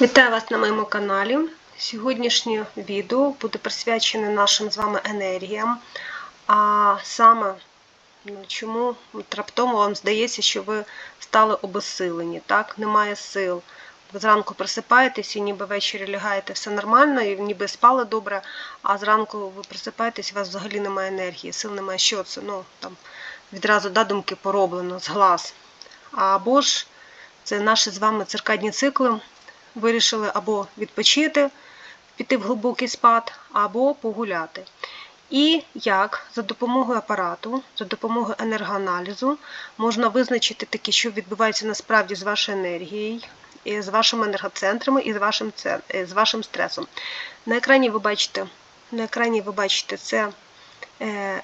Вітаю вас на моєму каналі. Сьогоднішнє відео буде присвячене нашим з вами енергіям. А саме, ну, чому раптом вам здається, що ви стали обесилені, так? Немає сил. Ви зранку просипаєтесь і ніби ввечері лягаєте все нормально, і ніби спали добре, а зранку ви просипаєтесь, у вас взагалі немає енергії, сил немає. Що це? Ну, там відразу да, думки пороблено з глаз. Або ж це наші з вами циркадні цикли вирішили або відпочити, піти в глибокий спад, або погуляти. І як за допомогою апарату, за допомогою енергоаналізу можна визначити таке, що відбувається насправді з вашою енергією, і з вашими енергоцентрами і з вашим, е, з вашим стресом. На екрані ви бачите, на екрані ви бачите це, е,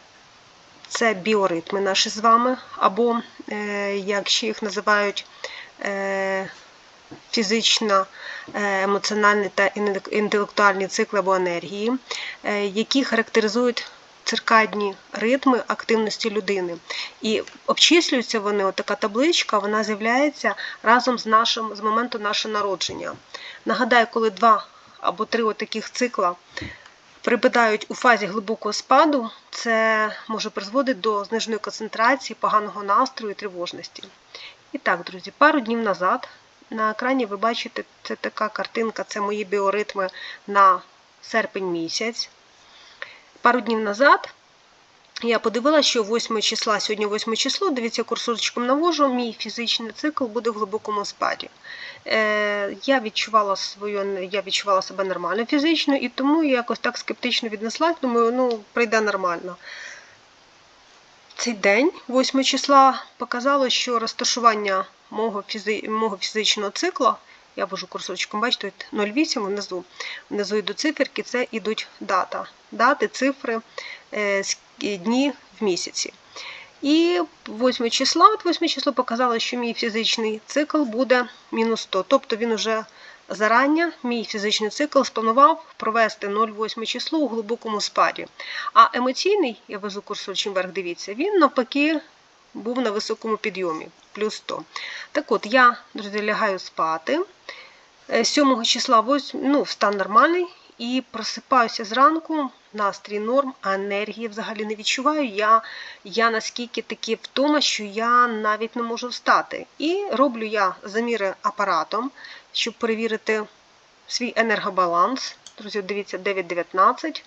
це біоритми наші з вами, або, е, як ще їх називають, фізична, е, емоціональні та інтелектуальні цикли або енергії, е, які характеризують циркадні ритми активності людини. І обчислюються вони, така табличка, вона з'являється разом з нашим з моменту нашого народження. Нагадаю, коли два або три таких цикла припадають у фазі глибокого спаду, це може призводити до зниженої концентрації, поганого настрою і тривожності. І так, друзі, пару днів назад на екрані ви бачите, це така картинка, це мої біоритми на серпень місяць. Пару днів назад я подивилася, що 8 числа, сьогодні 8 число, дивіться, курсорчиком навожу, мій фізичний цикл буде в глибокому спаді. Е, я, відчувала свою, я відчувала себе нормально фізично, і тому я якось так скептично віднеслась, думаю, ну, прийде нормально. Цей день, 8 числа, показало, що розташування мого, фізи... мого фізичного цикла, я вожу курсочком, бачите, 0,8 внизу. Внизу йдуть циферки, це йдуть дата. Дати, цифри, е, дні в місяці. І 8 числа, от 8 число показало, що мій фізичний цикл буде мінус 100. Тобто він уже зарання, мій фізичний цикл спланував провести 0,8 число у глибокому спаді. А емоційний, я везу курсор вверх, дивіться, він навпаки був на високому підйомі, плюс 100. Так от, я, друзі, лягаю спати. Е, 7 числа вось- ну, стан нормальний, і просипаюся зранку, настрій норм, а енергії взагалі не відчуваю. Я, я наскільки таки втома, що я навіть не можу встати. І роблю я заміри апаратом, щоб перевірити свій енергобаланс. Друзі, дивіться, 9,19.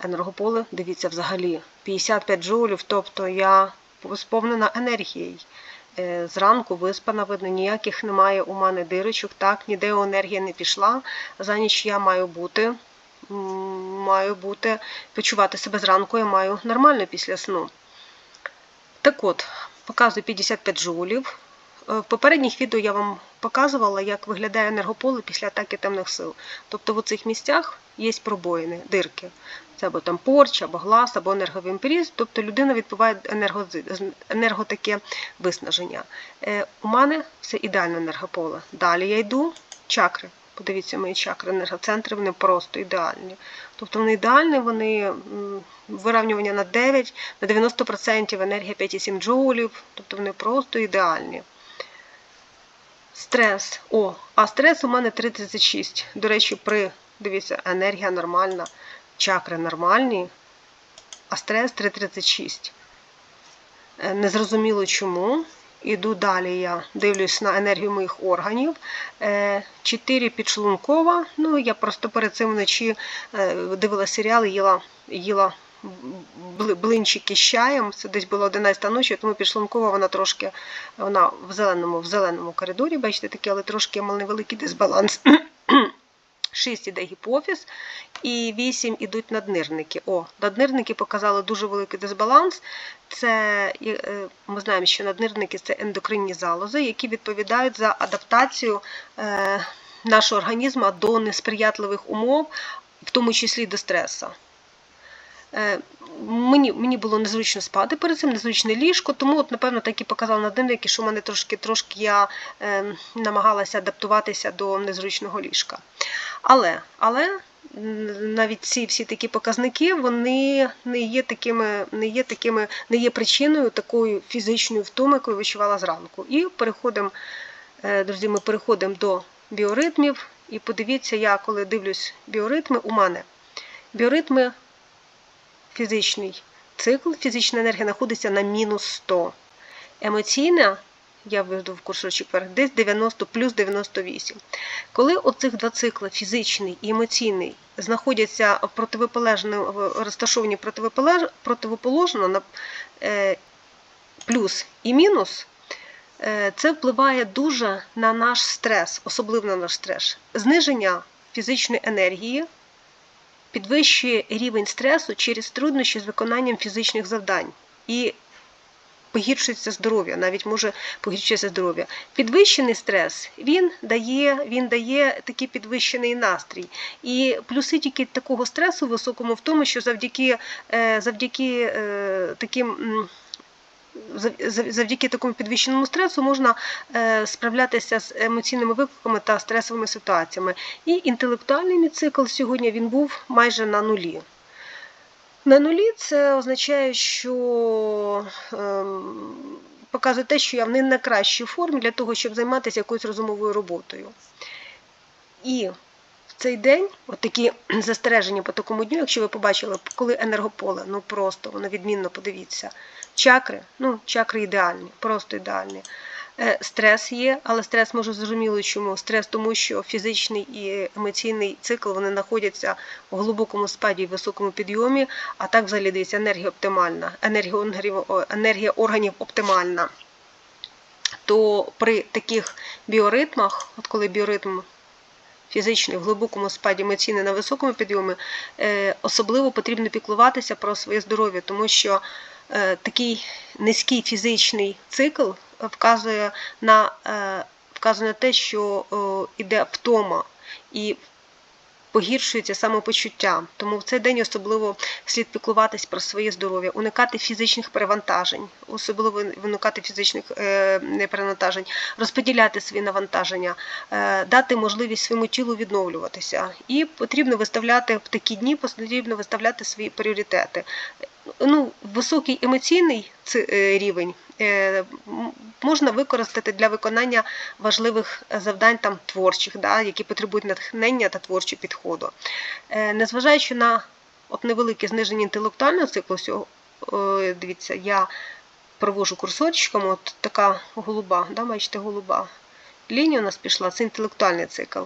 Енергополе, дивіться, взагалі 55 джоулів, тобто я сповнена енергією. Е, Зранку виспана, видно, ніяких немає у мене дирочок, так, ніде енергія не пішла. За ніч я маю бути, маю бути, почувати себе зранку, я маю нормально після сну. Так от, показую 55 джоулів. Е, В попередніх відео я вам показувала, як виглядає енергополе після атаки темних сил. Тобто в цих місцях є пробоїни, дирки. Це або там порч, або глас, або енерговімпіріз. Тобто людина відбуває енергози- енерго таке виснаження. Е, у мене все ідеальне енергополе. Далі я йду чакри. Подивіться, мої чакри, енергоцентри, вони просто ідеальні. Тобто вони ідеальні, вони вирівнювання на 9, на 90% енергія 5,7 джоулів, тобто вони просто ідеальні. Стрес. О, а стрес у мене 3,36. До речі, при, дивіться, енергія нормальна, чакри нормальні, а стрес 3,36. Е, Незрозуміло чому. Іду далі, я дивлюсь на енергію моїх органів. 4 підшлункова. Ну, я просто перед цим вночі е, дивилася серіал, і їла, їла блинчики з чаєм. Це десь було 11 ночі, тому підшлункова вона трошки вона в зеленому, в зеленому коридорі, бачите, таке, але трошки невеликий дисбаланс. 6 іде гіпофіз і 8 ідуть наднирники. О, наднирники показали дуже великий дисбаланс. Це е, ми знаємо, що наднирники це ендокринні залози, які відповідають за адаптацію е, нашого організму до несприятливих умов, в тому числі до стресу. Е, Мені, мені було незручно спати перед цим, незручне ліжко, тому, от, напевно, так і показали на дневники, що в мене трошки, трошки я е, намагалася адаптуватися до незручного ліжка. Але, але навіть ці всі такі показники вони не є такими, не є такими, не є причиною такої фізичної втоми, яку я відчувала зранку. І переходимо, е, друзі, ми переходимо до біоритмів. І подивіться, я коли дивлюсь біоритми, у мене біоритми фізичний цикл, фізична енергія знаходиться на мінус 100. Емоційна, я виведу в курсор четвер, десь 90 плюс 98. Коли оцих два цикли, фізичний і емоційний, знаходяться в противоположно, розташовані противополож- противоположно на е, плюс і мінус, е, це впливає дуже на наш стрес, особливо на наш стрес. Зниження фізичної енергії підвищує рівень стресу через труднощі з виконанням фізичних завдань. І погіршується здоров'я, навіть може погіршитися здоров'я. Підвищений стрес він дає, він дає такий підвищений настрій. І плюси тільки такого стресу високому в тому, що завдяки, е, завдяки е, таким. Завдяки такому підвищеному стресу можна е, справлятися з емоційними викликами та стресовими ситуаціями. І інтелектуальний цикл сьогодні він був майже на нулі. На нулі це означає, що ем, показує те, що я в не найкращій формі для того, щоб займатися якоюсь розумовою роботою. І в цей день, от застереження по такому дню, якщо ви побачили, коли енергополе, ну просто воно відмінно подивіться. Чакри, ну, чакри ідеальні, просто ідеальні. Е, Стрес є, але стрес може зрозуміло чому. Стрес тому, що фізичний і емоційний цикл вони знаходяться в глибокому спаді і високому підйомі, а так взагалі дивіться, енергія оптимальна, енергія, енергія органів оптимальна. То при таких біоритмах, от коли біоритм фізичний в глибокому спаді емоційний на високому підйомі, е, особливо потрібно піклуватися про своє здоров'я, тому що такий низький фізичний цикл вказує на, е, вказує на те, що йде іде втома. І погіршується самопочуття. Тому в цей день особливо слід піклуватись про своє здоров'я, уникати фізичних перевантажень, особливо уникати фізичних е, перевантажень, розподіляти свої навантаження, е, дати можливість своєму тілу відновлюватися. І потрібно виставляти в такі дні, потрібно виставляти свої пріоритети. Ну, високий емоційний е, рівень можна використати для виконання важливих завдань там творчих, да, які потребують натхнення та творчого підходу. Е, Незважаючи на от невелике зниження інтелектуального циклу, е, дивіться, я провожу курсорчиком, от така голуба, да, бачите, голуба лінія у нас пішла, це інтелектуальний цикл.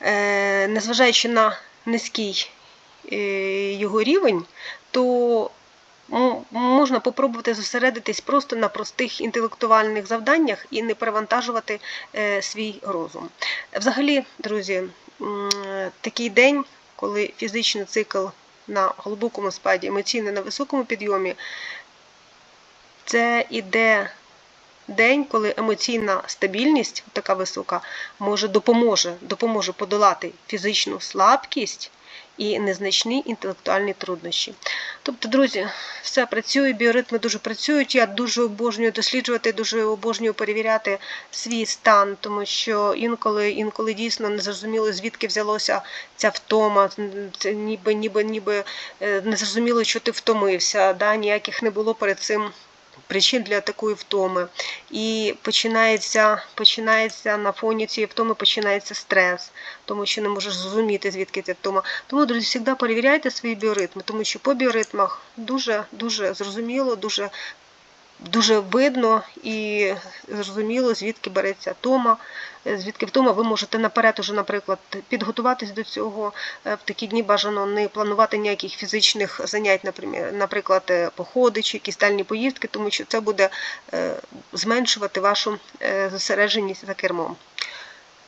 Е, Незважаючи на низький е, його рівень, то можна попробувати зосередитись просто на простих інтелектуальних завданнях і не перевантажувати е, свій розум. Взагалі, друзі, такий день, коли фізичний цикл на глибокому спаді, емоційний на високому підйомі, це іде день, коли емоційна стабільність така висока може допоможе, допоможе подолати фізичну слабкість і незначні інтелектуальні труднощі. Тобто, друзі, все працює, біоритми дуже працюють. Я дуже обожнюю досліджувати, дуже обожнюю перевіряти свій стан, тому що інколи, інколи дійсно не зрозуміло, звідки взялося ця втома. Це ніби, ніби, ніби е, не зрозуміло, що ти втомився. Да? Ніяких не було перед цим причин для такої втоми. І починається, починається на фоні цієї втоми починається стрес, тому що не можеш зрозуміти, звідки ця втома. Тому, друзі, завжди перевіряйте свої біоритми, тому що по біоритмах дуже дуже зрозуміло, дуже дуже видно і зрозуміло, звідки береться втома, е, звідки втома ви можете наперед уже, наприклад, підготуватись до цього. Е, В такі дні бажано не планувати ніяких фізичних занять, наприклад, е, походи чи якісь дальні поїздки, тому що це буде зменшувати вашу зосередженість за кермом.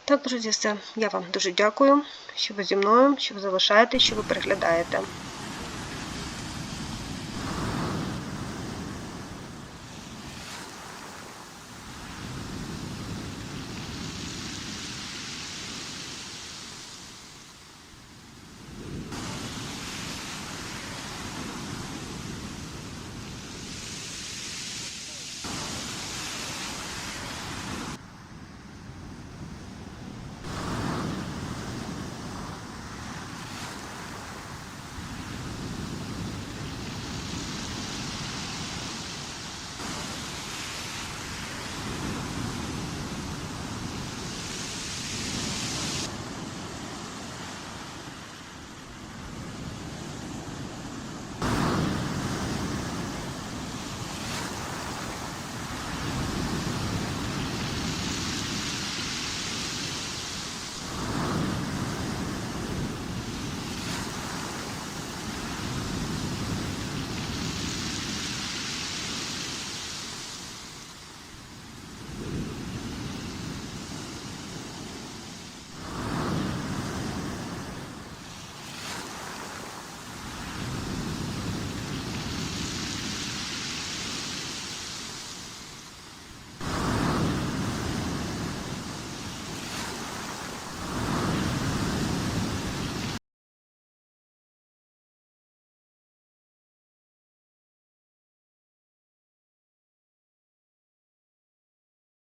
Так, друзі, все. Я вам дуже дякую, що ви зі мною, що ви залишаєте, що ви переглядаєте.